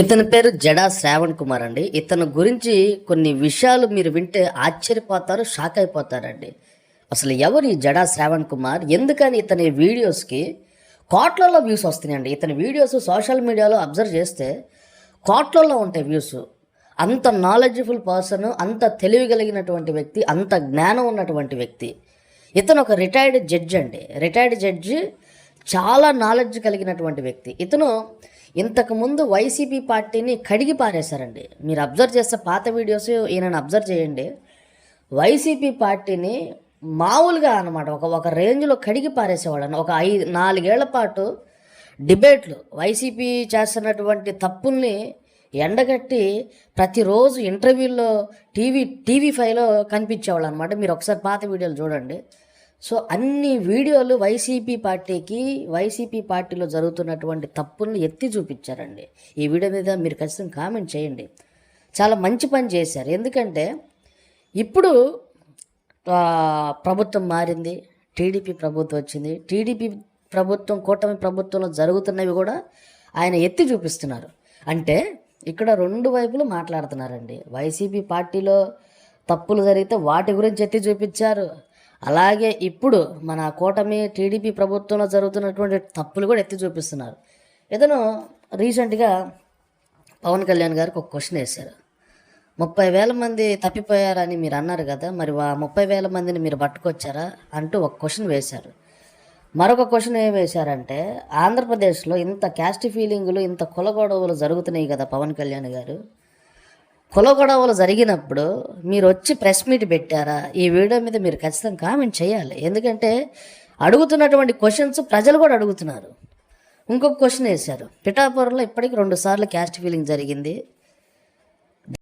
ఇతని పేరు జడా శ్రావణ్ కుమార్ అండి. ఇతని గురించి కొన్ని విషయాలు మీరు వింటే ఆశ్చర్యపోతారు షాక్ అయిపోతారండి. అసలు ఎవరు ఈ జడా శ్రావణ్ కుమార్? ఎందుకని ఇతని వీడియోస్కి కోట్లలో వ్యూస్ వస్తున్నాయండి. ఇతని వీడియోస్ సోషల్ మీడియాలో అబ్జర్వ్ చేస్తే కోట్లలో ఉంటాయి వ్యూస్. అంత నాలెడ్జ్ఫుల్ పర్సన్ అంత తెలివి కలిగినటువంటి వ్యక్తి అంత జ్ఞానం ఉన్నటువంటి వ్యక్తి. ఇతను ఒక రిటైర్డ్ జడ్జ్ అండి. రిటైర్డ్ జడ్జి చాలా నాలెడ్జ్ కలిగినటువంటి వ్యక్తి. ఇతను ఇంతకుముందు వైసీపీ పార్టీని కడిగి పారేశారండి. మీరు అబ్జర్వ్ చేస్తే పాత వీడియోస్ ఈయనను అబ్జర్వ్ చేయండి. వైసీపీ పార్టీని మామూలుగా అనమాట ఒక ఒక రేంజ్లో కడిగి పారేసేవాళ్ళని ఒక ఐదు నాలుగేళ్ళ పాటు డిబేట్లు వైసీపీ చేస్తున్నటువంటి తప్పుల్ని ఎండగట్టి ప్రతిరోజు ఇంటర్వ్యూల్లో టీవీ టీవీ ఫైవ్లో కనిపించేవాళ్ళు అనమాట మీరు ఒకసారి పాత వీడియోలు చూడండి. సో అన్ని వీడియోలు వైసీపీ పార్టీకి వైసీపీ పార్టీలో జరుగుతున్నటువంటి తప్పుల్ని ఎత్తి చూపించారండి. ఈ వీడియో మీద మీరు ఖచ్చితంగా కామెంట్ చేయండి. చాలా మంచి పని చేశారు. ఎందుకంటే ఇప్పుడు ప్రభుత్వం మారింది టీడీపీ ప్రభుత్వం వచ్చింది. టీడీపీ ప్రభుత్వం కూటమి ప్రభుత్వంలో జరుగుతున్నవి కూడా ఆయన ఎత్తి చూపిస్తున్నారు. అంటే ఇక్కడ రెండు వైపులు మాట్లాడుతున్నారండి. వైసీపీ పార్టీలో తప్పులు జరిగితే వాటి గురించి ఎత్తి చూపించారు. అలాగే ఇప్పుడు మన కూటమి టీడీపీ ప్రభుత్వంలో జరుగుతున్నటువంటి తప్పులు కూడా ఎత్తి చూపిస్తున్నారు. ఇతను రీసెంట్గా పవన్ కళ్యాణ్ గారికి ఒక క్వశ్చన్ వేశారు. ముప్పై వేల మంది తప్పిపోయారని మీరు అన్నారు కదా మరి ఆ ముప్పై వేల మందిని మీరు పట్టుకొచ్చారా అంటూ ఒక క్వశ్చన్ వేశారు. మరొక క్వశ్చన్ ఏం వేశారంటే ఆంధ్రప్రదేశ్లో ఇంత క్యాస్ట్ ఫీలింగులు ఇంత కుల గొడవలు జరుగుతున్నాయి కదా పవన్ కళ్యాణ్ గారు. కుల గొడవలు జరిగినప్పుడు మీరు వచ్చి ప్రెస్ మీట్ పెట్టారా? ఈ వీడియో మీద మీరు ఖచ్చితంగా కామెంట్ చేయాలి. ఎందుకంటే అడుగుతున్నటువంటి క్వశ్చన్స్ ప్రజలు కూడా అడుగుతున్నారు. ఇంకొక క్వశ్చన్ వేశారు. పిఠాపురంలో ఇప్పటికి రెండు సార్లు క్యాస్ట్ ఫీలింగ్ జరిగింది.